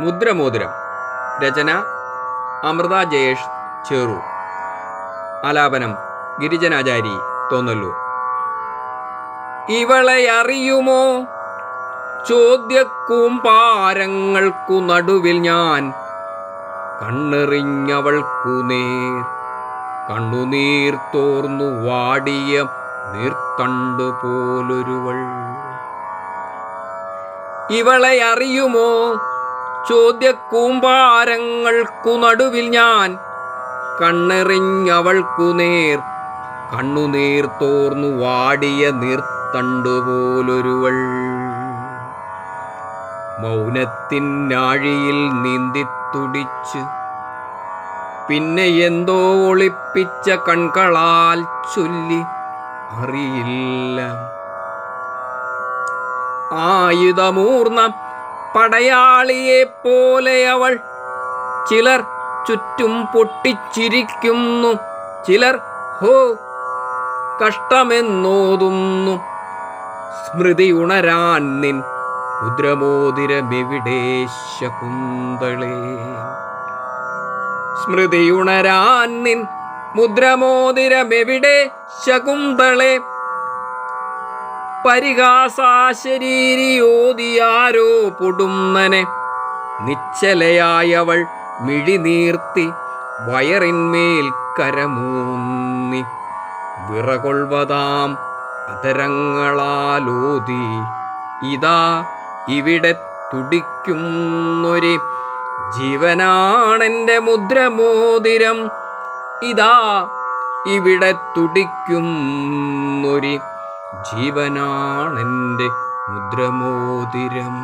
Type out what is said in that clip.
മുദ്രമോതിരം. രചന അമൃത ജയേഷ് ചേറു ആലാപനം ഗിരിജനാചാരി തോന്നല്ലൂർ. ഇവളെ അറിയുമോ? ചോദ്യക്കും ചോദ്യക്കൂമ്പാരങ്ങൾക്കു നടുവിൽ ഞാൻ കണ്ണെറിഞ്ഞവൾക്കു നേർ കണ്ണുനീർ തോർന്നു വാടിയ നീർത്തണ്ട് പോലൊരുവൾ. ഇവളെ അറിയുമോ? ചോദ്യക്കൂമ്പാരങ്ങൾക്കു നടുവിൽ ഞാൻ കണ്ണെറിഞ്ഞവൾക്കു നേർ കണ്ണുനീർ തോർന്നു വാടിയ നീർത്തണ്ടുപോലൊരുവൾ മൗനത്തിൻ നാഴിയിൽ നീന്തിത്തുടിച്ച് പിന്നെ എന്തോ ഒളിപ്പിച്ച കൺകളാൽ ചൊല്ലി അറിയില്ല. ആയുധമൂർന്ന പടയാളിയെ പോലെ അവൾ. ചിലർ ചുറ്റും പൊട്ടിച്ചിരിക്കുന്നു. ചിലർ ഹോ കഷ്ടമെന്നോതുന്നു. സ്മൃതി ഉണരാൻ നിൻ ഉദ്രമോതിരമെവിടെ ശകുന്തളേ സ്മൃതിയുണരാൻ നിൻ മുദ്രമോതിരമെവിടെ ശകുന്തളെ പരിഹാസാശരീരിയോതിയാരോ പൊടുന്നനെ? നിശ്ചലയായവൾ മിഴിനീർത്തി വയറിന്മേൽ കരമൂന്നി. വിറകൊൾവതാം അതരങ്ങളാലോതി. ഇതാ ഇവിടെ തുടിക്കുന്നൊരു ജീവനാണെന്റെ മുദ്രമോതിരം. ഇതാ ഇവിടെ തുടിക്കുന്നൊരു ജീവനാണെന്റെ മുദ്രമോതിരം.